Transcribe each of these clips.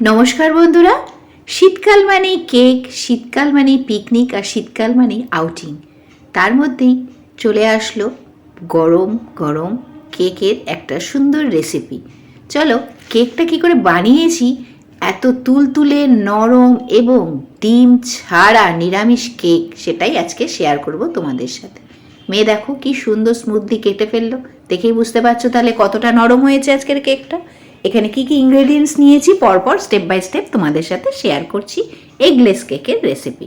নমস্কার বন্ধুরা, শীতকাল মানেই কেক, শীতকাল মানেই পিকনিক আর শীতকাল মানেই আউটিং তার মধ্যেই চলে আসলো গরম গরম কেকের একটা সুন্দর রেসিপি চলো কেকটা কি করে বানিয়েছি? এত তুলতুলে, নরম এবং ডিম ছাড়া নিরামিষ কেক সেটাই আজকে শেয়ার করব তোমাদের সাথে। মেয়ে দেখো কি সুন্দর স্মুথলি কেটে ফেলল। দেখেই বুঝতে পারছ তাহলে কতটা নরম হয়েছে আজকের কেকটা। এখানে কি কি ইনগ্রেডিয়েন্টস নিয়েছি পরপর স্টেপ বাই স্টেপ তোমাদের সাথে শেয়ার করছি এগলেস কেকের রেসিপি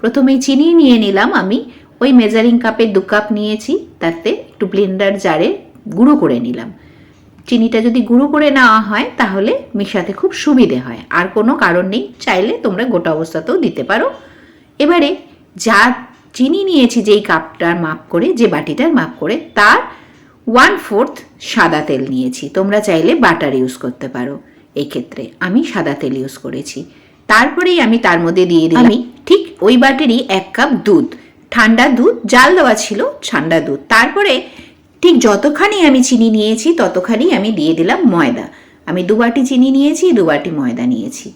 প্রথমেই চিনি নিয়ে নিলাম আমি, ওই মেজারিং কাপে দু কাপ নিয়েছি, তাতে একটু ব্লেন্ডার জারে গুঁড়ো করে নিলাম। চিনিটা যদি গুঁড়ো করে নেওয়া হয়, তাহলে মেশাতে খুব সুবিধে হয়, আর কোনো কারণ নেই, চাইলে তোমরা গোটা অবস্থাতেও দিতে পারো। এবারে যা চিনি নিয়েছি, যেই কাপটার মাপ করে, যে বাটিটার মাপ করে, তার ওয়ান ফোর্থ সাদা তেল নিয়েছি। তোমরা চাইলে বাটার ইউজ করতে পারো। এই ক্ষেত্রে আমি সাদা তেল ইউজ করেছি। তারপরেই আমি তার মধ্যে দিয়ে দিলাম আমি ঠিক ওই বাটিরই এক কাপ দুধ। ঠান্ডা দুধ জাল দেওয়া ছিল ঠান্ডা দুধ। তারপরে ঠিক যতখানি আমি চিনি নিয়েছি ততখানি আমি দিয়ে দিলাম ময়দা। আমি দু বাটি চিনি নিয়েছি দু বাটি ময়দা নিয়েছি।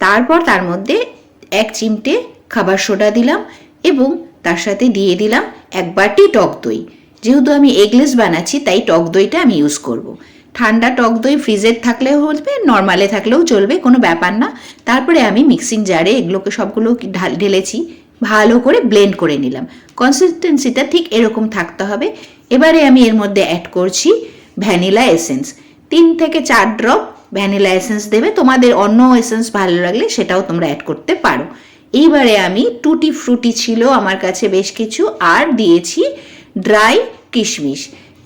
তারপর তার মধ্যে এক চিমটে খাবার সোডা দিলাম এবং তার সাথে দিয়ে দিলাম এক বাটি টক দই। যেহেতু আমি এগলেস বানাচ্ছি, তাই টক দইটা আমি ইউজ করব। ঠান্ডা টক দই ফ্রিজের থাকলেও চলবে নর্মালে থাকলেও চলবে, কোনো ব্যাপার না। তারপরে আমি মিক্সিং জারে এগুলোকে সবগুলো ঢাল, ঢেলেছি, ভালো করে ব্লেন্ড করে নিলাম। কনসিস্টেন্সিটা ঠিক এরকম থাকতে হবে। এবারে আমি এর মধ্যে অ্যাড করছি ভ্যানিলা এসেন্স তিন থেকে চার ড্রপ ভ্যানিলা এসেন্স দেবে। তোমাদের অন্য এসেন্স ভালো লাগলে সেটাও তোমরা অ্যাড করতে পারো। এইবারে আমি টুটি ফ্রুটি ছিল আমার কাছে বেশ কিছু। আর দিয়েছি ড্রাই কিশমিশ।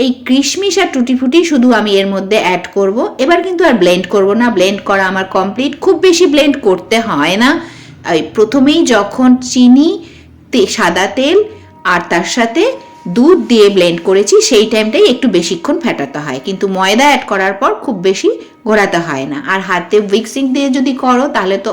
এই কিশমিশ আর টুটি ফুটি শুধু আমি এর মধ্যে অ্যাড করব। এবার কিন্তু আর ব্লেন্ড করব না। ব্লেন্ড করা আমার কমপ্লিট খুব বেশি ব্লেন্ড করতে হয় না। প্রথমেই যখন চিনি সাদা তেল আর তার সাথে দুধ দিয়ে ব্লেন্ড করেছি, সেই টাইমটাই একটু বেশিক্ষণ ফেটাতে হয়। কিন্তু ময়দা অ্যাড করার পর খুব বেশি ঘোরাতে হয় না। আর হাতে উইক্সিং দিয়ে যদি করো, তাহলে তো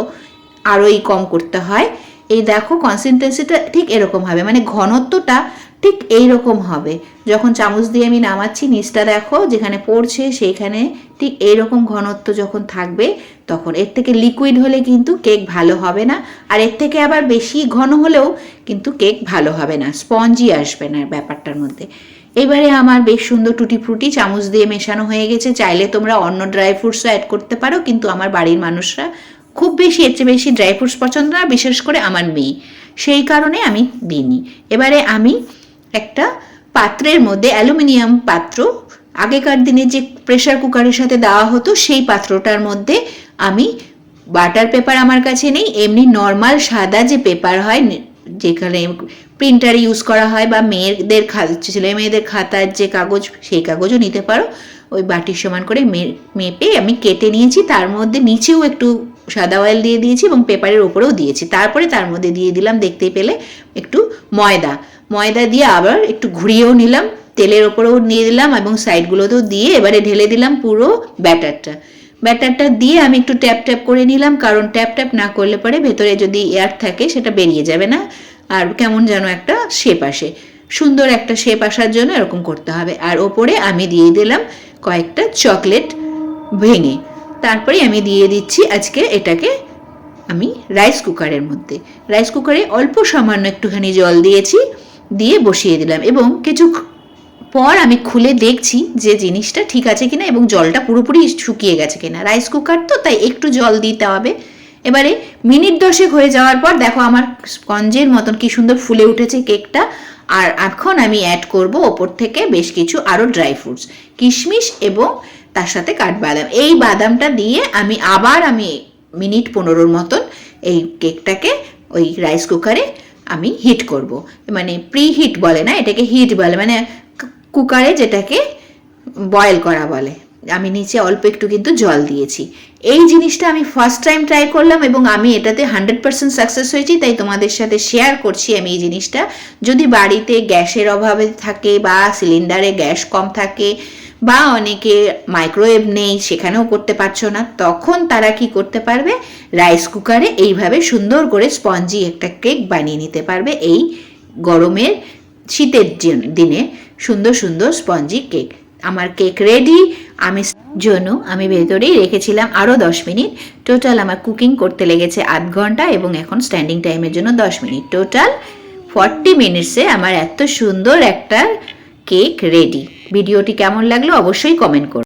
আরোই কম করতে হয়। এই দেখো কনসিস্টেন্সিটা ঠিক এরকম হবে। মানে ঘনত্বটা ঠিক এই রকম হবে। যখন চামচ দিয়ে আমি নামাচ্ছি, নিচটা দেখো, যেখানে পড়ছে সেইখানে ঠিক এইরকম ঘনত্ব যখন থাকবে, তখন এর থেকে লিকুইড হলে কিন্তু কেক ভালো হবে না। আর এর থেকে আবার বেশি ঘন হলেও কিন্তু কেক ভালো হবে না। স্পঞ্জি আসবে না ব্যাপারটার মধ্যে। এবারে আমার বেশ সুন্দর টুটি ফ্রুটি চামচ দিয়ে মেশানো হয়ে গেছে। চাইলে তোমরা অন্য ড্রাই ফ্রুটসও অ্যাড করতে পারো, কিন্তু আমার বাড়ির মানুষরা খুব বেশি, এর চেয়ে বেশি ড্রাই ফ্রুটস পছন্দ না, বিশেষ করে আমার মেয়ে। সেই কারণে আমি দিইনি। এবারে আমি একটা পাত্রের মধ্যে অ্যালুমিনিয়াম পাত্র, আগেকার দিনে যে প্রেসার কুকারের সাথে দেওয়া হতো, সেই পাত্রটার মধ্যে আমি বাটার পেপার আমার কাছে নেই, এমনি নর্মাল সাদা যে পেপার হয় যেখানে প্রিন্টার ইউজ করা হয় বা মেয়েদের ছেলে মেয়েদের খাতার যে কাগজ, সেই কাগজও নিতে পারো। ওই বাটির সমান করে মেপে আমি কেটে নিয়েছি, তার মধ্যে নিচেও একটু সাদা অয়েল দিয়ে দিয়েছি এবং পেপারের ওপরেও দিয়েছি। তারপরে তার মধ্যে দিয়ে দিলাম দেখতেই পেলে একটু ময়দা। ময়দা দিয়ে আবার একটু ঘুরিয়েও নিলাম, তেলের ওপরেও নিয়ে দিলাম এবং সাইডগুলোতেও দিয়ে এবারে ঢেলে দিলাম পুরো ব্যাটারটা। ব্যাটারটা দিয়ে আমি একটু ট্যাপ ট্যাপ করে নিলাম, কারণ ট্যাপ ট্যাপ না করলে পরে ভেতরে যদি এয়ার থাকে সেটা বেরিয়ে যাবে না। আর কেমন যেন একটা শেপ আসে। সুন্দর একটা শেপ আসার জন্য এরকম করতে হবে। আর ওপরে আমি দিয়ে দিলাম কয়েকটা চকলেট ভেঙে। তারপরে আমি দিয়ে দিচ্ছি আজকে এটাকে আমি রাইস কুকারের মধ্যে। রাইস কুকারে অল্প সামান্য একটুখানি জল দিয়েছি। দিয়ে বসিয়ে দিলাম এবং কিছু পর আমি খুলে দেখছি যে জিনিসটা ঠিক আছে কিনা এবং জলটা পুরোপুরি শুকিয়ে গেছে কিনা। রাইস কুকার তো, তাই একটু জল দিতে হবে। এবারে মিনিট দশেক হয়ে যাওয়ার পর দেখো আমার স্পঞ্জের মতন কি সুন্দর ফুলে উঠেছে কেকটা। আর এখন আমি অ্যাড করব ওপর থেকে বেশ কিছু আরও ড্রাই ফ্রুটস কিশমিশ এবং তার সাথে কাঠবাদাম। এই বাদামটা দিয়ে আমি আবার আমি মিনিট পনেরোর মতন এই কেকটাকে ওই রাইস কুকারে আমি হিট করব। মানে প্রি হিট বলে না, এটাকে হিট বলে মানে কুকারে যেটাকে বয়েল করা বলে। আমি নিচে অল্প একটু কিন্তু জল দিয়েছি। এই জিনিসটা আমি ফার্স্ট টাইম ট্রাই করলাম এবং আমি এটাতে হান্ড্রেড পার্সেন্ট সাকসেস হয়েছি, তাই তোমাদের সাথে শেয়ার করছি আমি এই জিনিসটা। যদি বাড়িতে গ্যাসের অভাবে থাকে বা সিলিন্ডারে গ্যাস কম থাকে বা অনেকে মাইক্রোওয়েভ নেই, সেখানেও করতে পারছ না, তখন তারা কি করতে পারবে? রাইস কুকারে এইভাবে সুন্দর করে স্পঞ্জি একটা কেক বানিয়ে নিতে পারবে এই গরমের শীতের দিনে। সুন্দর সুন্দর স্পঞ্জি কেক আমার কেক রেডি আমি জন্য আমি ভেতরেই রেখেছিলাম আরও দশ মিনিট। টোটাল আমার কুকিং করতে লেগেছে আধ ঘণ্টা এবং এখন স্ট্যান্ডিং টাইমের জন্য দশ মিনিট। টোটাল ফর্টি মিনিটসে আমার এত সুন্দর একটা কেক রেডি ভিডিওটি কেমন লাগল অবশ্যই কমেন্ট করুন